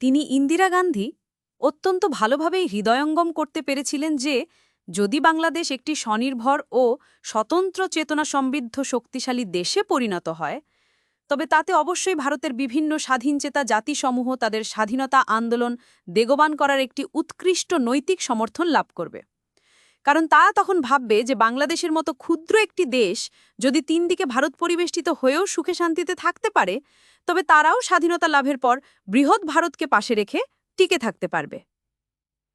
তিনি ইন্দিরা গান্ধী অত্যন্ত ভালোভাবেই হৃদয়ঙ্গম করতে পেরেছিলেন যে, যদি বাংলাদেশ একটি স্বনির্ভর ও স্বতন্ত্র চেতনা সমৃদ্ধ শক্তিশালী দেশে পরিণত হয়, তবে তাতে অবশ্যই ভারতের বিভিন্ন স্বাধীনচেতা জাতিসমূহ তাদের স্বাধীনতা আন্দোলন দেগবান করার একটি উৎকৃষ্ট নৈতিক সমর্থন লাভ করবে। কারণ তারা তখন ভাববে যে বাংলাদেশের মতো ক্ষুদ্র একটি দেশ যদি তিন দিকে ভারত পরিবেষ্টিত হয়েও সুখে শান্তিতে থাকতে পারে, তবে তারাও স্বাধীনতা লাভের পর বৃহৎ ভারতকে পাশে রেখে টিকে থাকতে পারবে।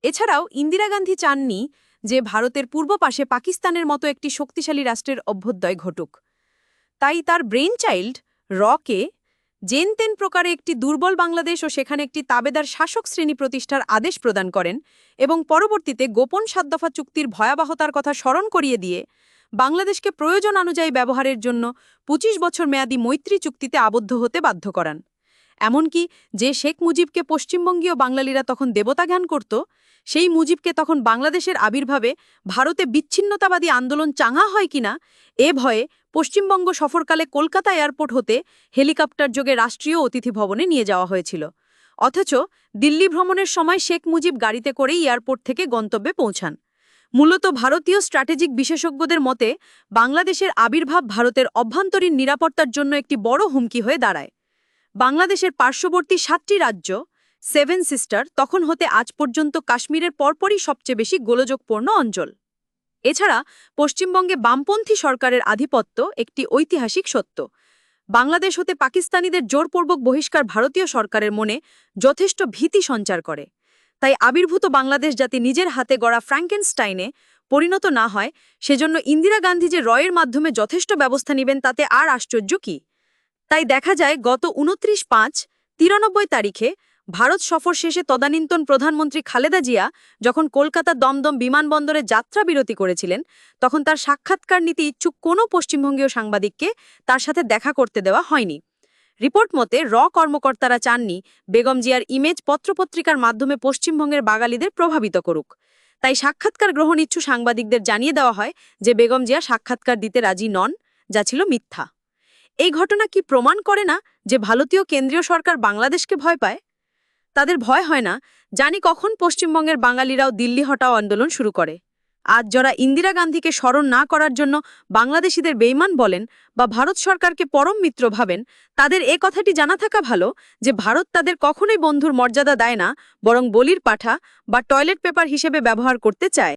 এছাড়াও ইন্দিরা গান্ধী চাননি যে ভারতের পূর্ব পাশে পাকিস্তানের মতো একটি শক্তিশালী রাষ্ট্রের অভ্যুদয় ঘটুক। তাই তার ব্রেন চাইল্ড রকে জেন তেন প্রকারে একটি দুর্বল বাংলাদেশ ও সেখানে একটি তাবেদার শাসক শ্রেণি প্রতিষ্ঠার আদেশ প্রদান করেন এবং পরবর্তীতে গোপন সাতদফা চুক্তির ভয়াবহতার কথা স্মরণ করিয়ে দিয়ে বাংলাদেশকে প্রয়োজন অনুযায়ী ব্যবহারের জন্য ২৫ বছর মেয়াদী মৈত্রী চুক্তিতে আবদ্ধ হতে বাধ্য করান। এমনকি যে শেখ মুজিবকে পশ্চিমবঙ্গীয় বাঙালিরা তখন দেবতা জ্ঞান করত, সেই মুজিবকে তখন বাংলাদেশের আবির্ভাবে ভারতে বিচ্ছিন্নতাবাদী আন্দোলন চাঙা হয় কিনা, এ ভয়ে পশ্চিমবঙ্গ সফরকালে কলকাতা এয়ারপোর্ট হতে হেলিকপ্টার যোগে রাষ্ট্রীয় অতিথি ভবনে নিয়ে যাওয়া হয়েছিল। অথচ দিল্লি ভ্রমণের সময় শেখ মুজিব গাড়িতে করেই এয়ারপোর্ট থেকে গন্তব্যে পৌঁছান। মূলত ভারতীয় স্ট্র্যাটেজিক বিশেষজ্ঞদের মতে, বাংলাদেশের আবির্ভাব ভারতের অভ্যন্তরীণ নিরাপত্তার জন্য একটি বড় হুমকি হয়ে দাঁড়ায়। বাংলাদেশের পার্শ্ববর্তী সাতটি রাজ্য, সেভেন সিস্টার, তখন হতে আজ পর্যন্ত কাশ্মীরের পরপরই সবচেয়ে বেশি গোলযোগপূর্ণ অঞ্চল। এছাড়া, পশ্চিমবঙ্গে বামপন্থী সরকারের আধিপত্য একটি ঐতিহাসিক সত্য। বাংলাদেশ হতে পাকিস্তানিদের জোরপূর্বক বহিষ্কার ভারতীয় সরকারের মনে যথেষ্ট ভীতি সঞ্চার করে। তাই আবির্ভূত বাংলাদেশ যাতে নিজের হাতে গড়া ফ্র্যাঙ্কেনস্টাইনে পরিণত না হয়, সেজন্য ইন্দিরা গান্ধী যে রয়ের মাধ্যমে যথেষ্ট ব্যবস্থা নেবেন তাতে আর আশ্চর্য কি? তাই দেখা যায় গত উনত্রিশ পাঁচ, তিরানব্বই তারিখে ভারত সফর শেষে তদানীন্তন প্রধানমন্ত্রী খালেদা জিয়া যখন কলকাতা দমদম বিমানবন্দরে যাত্রা বিরতি করেছিলেন, তখন তার সাক্ষাৎকার নিতে ইচ্ছুক কোনো পশ্চিমবঙ্গীয় সাংবাদিককে তার সাথে দেখা করতে দেওয়া হয়নি। রিপোর্ট মতে, র কর্মকর্তারা চাননি বেগম জিয়ার ইমেজ পত্রপত্রিকার মাধ্যমে পশ্চিমবঙ্গের বাঙালিদের প্রভাবিত করুক। তাই সাক্ষাৎকার গ্রহণ ইচ্ছু সাংবাদিকদের জানিয়ে দেওয়া হয় যে বেগম জিয়া সাক্ষাৎকার দিতে রাজি নন, যা ছিল মিথ্যা। এই ঘটনা কি প্রমাণ করে না যে ভারতীয় কেন্দ্রীয় সরকার বাংলাদেশকে ভয় পায়? তাদের ভয় হয় না জানি কখন পশ্চিমবঙ্গের বাঙালিরাও দিল্লি হটাও আন্দোলন শুরু করে। আজ যারা ইন্দিরা গান্ধীকে স্মরণ না করার জন্য বাংলাদেশিদের বেইমান বলেন বা ভারত সরকারকে পরম মিত্র ভাবেন, তাদের এ কথাটি জানা থাকা ভালো যে ভারত তাদের কখনোই বন্ধুর মর্যাদা দেয় না, বরং বলির পাঠা বা টয়লেট পেপার হিসেবে ব্যবহার করতে চায়।